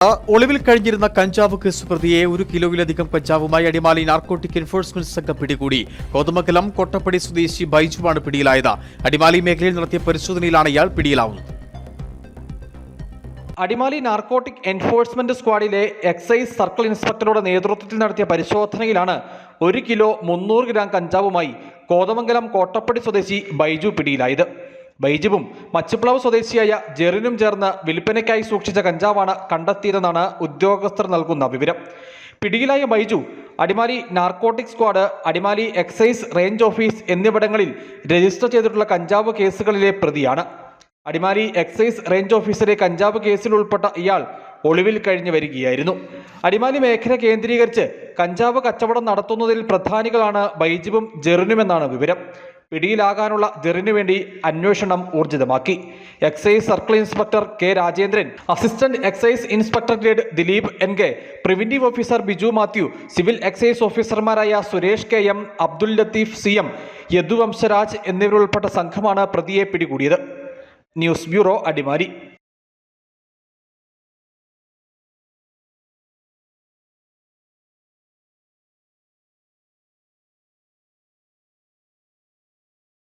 ഒളിവിൽ കഴിഞ്ഞിരുന്ന കഞ്ചാവ് കേസ് പ്രതിയെ ഒരു കിലോയിലധികം കഞ്ചാവുമായി അടിമാലി നാർക്കോട്ടിക് എൻഫോഴ്സ്മെന്റ് സംഘം പിടികൂടി. കോതമംഗലം കൊട്ടപ്പടി സ്വദേശി ബൈജുവാണ് പിടിയിലായത്. അടിമാലി മേഖലയിൽ നടത്തിയ പരിശോധനയിലാണ് ഇയാൾ പിടിയിലാവുന്നത്. അടിമാലി നാർക്കോട്ടിക് എൻഫോഴ്സ്മെന്റ് സ്ക്വാഡിലെ എക്സൈസ് സർക്കിൾ ഇൻസ്പെക്ടറുടെ നേതൃത്വത്തിൽ നടത്തിയ പരിശോധനയിലാണ് ഒരു കിലോ മുന്നൂറ് ഗ്രാം കഞ്ചാവുമായി കോതമംഗലം കോട്ടപ്പടി സ്വദേശി ബൈജു പിടിയിലായത്. ബൈജുവും മച്ചുപ്ലാവ് സ്വദേശിയായ ജെറിനും ചേർന്ന് വിൽപ്പനയ്ക്കായി സൂക്ഷിച്ച കഞ്ചാവാണ് കണ്ടെത്തിയതെന്നാണ് ഉദ്യോഗസ്ഥർ നൽകുന്ന വിവരം. പിടിയിലായ Baiju Adimali narcotic squad Adimali excise range office എന്നിവിടങ്ങളിൽ രജിസ്റ്റർ ചെയ്തിട്ടുള്ള കഞ്ചാവ് കേസുകളിലെ പ്രതിയാണ്. അടിമാലി എക്സൈസ് റേഞ്ച് ഓഫീസറെ കഞ്ചാവ് കേസിൽ ഉൾപ്പെട്ട ഇയാൾ ഒളിവിൽ കഴിഞ്ഞു വരികയായിരുന്നു. അടിമാലി മേഖല കേന്ദ്രീകരിച്ച് കഞ്ചാവ് കച്ചവടം നടത്തുന്നതിൽ പ്രധാനികളാണ് ബൈജിബും ജെറിനുമെന്നാണ് വിവരം. പിടിയിലാകാനുള്ള ജെറിനു വേണ്ടി അന്വേഷണം ഊർജിതമാക്കി. Excise circle inspector K Rajendran assistant excise inspector grade Dileep N K preventive officer Biju Mathew civil excise ഓഫീസർമാരായ Suresh K M Abdul Latheef C M Yaduvamsharaj എന്നിവരുൾപ്പെട്ട സംഘമാണ് പ്രതിയെ പിടികൂടിയത്. News bureau Adimali.